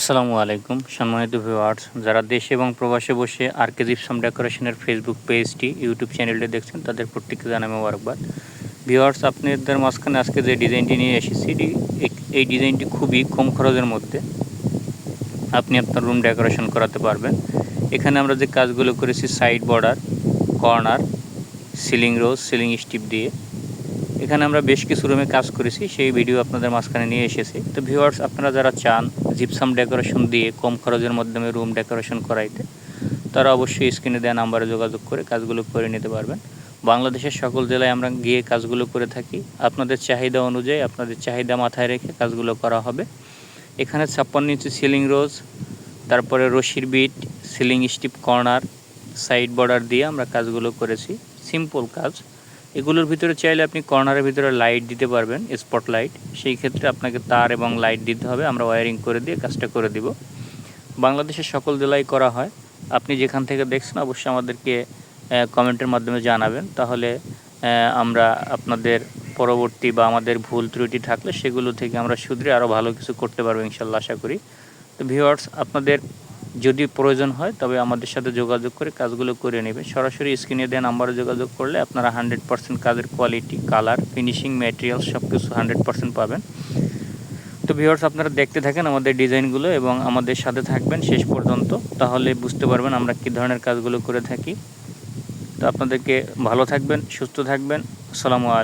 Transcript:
আসসালামু আলাইকুম। সম্মানিত ভিউয়ার্স যারা দেশে এবং প্রবাসে বসে আর কে জিপসাম ডেকোরেশনের ফেসবুক পেজটি ইউটিউব চ্যানেলটি দেখছেন, তাদের প্রত্যেককে জানাই মোবারকবাদ। ভিউয়ার্স আপনাদের মাঝখানে আজকে যে ডিজাইনটি নিয়ে এসেছি এই ডিজাইনটি খুবই কম খরচের মধ্যে আপনি আপনার রুম ডেকোরেশন করাতে পারবেন। এখানে আমরা যে কাজগুলো করেছি side border corner ceiling rose ceiling strip দিয়ে। এখানে আমরা বেশ কিছু রুমে কাজ করেছি, সেই ভিডিও আপনাদের মাঝখানে নিয়ে এসেছি। তো ভিউয়ার্স আপনারা যারা চান জিপসাম ডেকোরেশন দিয়ে কম খরচের মাধ্যমে রুম ডেকোরেশন করাইতে, তারা অবশ্যই স্ক্রিনে দেওয়া নাম্বারে যোগাযোগ করে কাজগুলো করে নিতে পারবেন। বাংলাদেশের সকল জেলায় আমরা গিয়ে কাজগুলো করে থাকি। আপনাদের চাহিদা অনুযায়ী আপনাদের চাহিদা মাথায় রেখে কাজগুলো করা হবে। এখানে ছাপ্পান্ন ইঞ্চি সিলিং রোজ তারপরে রশির bit ceiling strip corner side border দিয়ে আমরা কাজগুলো করেছি। সিম্পল কাজ। এগুলোর ভিতরে চাইলে আপনি কর্নারের ভিতরে লাইট দিতে পারবেন স্পট লাইট সেই ক্ষেত্রে আপনাকে তার এবং লাইট দিতে হবে, আমরা ওয়ারিং করে দিয়ে কাজটা করে দিব। বাংলাদেশের সকল জেলায় করা হয়। আপনি যেখান থেকে দেখছেন, অবশ্যই আমাদেরকে কমেন্টের মাধ্যমে জানাবেন। তাহলে আমরা আপনাদের পরবর্তী বা আমাদের ভুল ত্রুটি থাকলে সেগুলো থেকে আমরা শুধরে আরও ভালো কিছু করতে পারব, ইনশাল্লাহ আশা করি। তো ভিউয়ার্স আপনাদের যদি প্রয়োজন হয়, তবে আমাদের সাথে যোগাযোগ করে কাজগুলো করে নেবেন। সরাসরি স্ক্রিনে দেওয়া নাম্বারে যোগাযোগ করলে আপনারা হান্ড্রেড পার্সেন্ট কাজের কোয়ালিটি, কালার, ফিনিশিং ম্যাটেরিয়াল সব কিছু হান্ড্রেড পার্সেন্ট পাবেন। তো ভিউয়ার্স, আপনারা দেখতে থাকেন আমাদের ডিজাইনগুলো এবং আমাদের সাথে থাকবেন শেষ পর্যন্ত। তাহলে বুঝতে পারবেন আমরা কী ধরনের কাজগুলো করে থাকি। তো আপনাদেরকে ভালো থাকবেন, সুস্থ থাকবেন। আসসালামু আলাইকুম।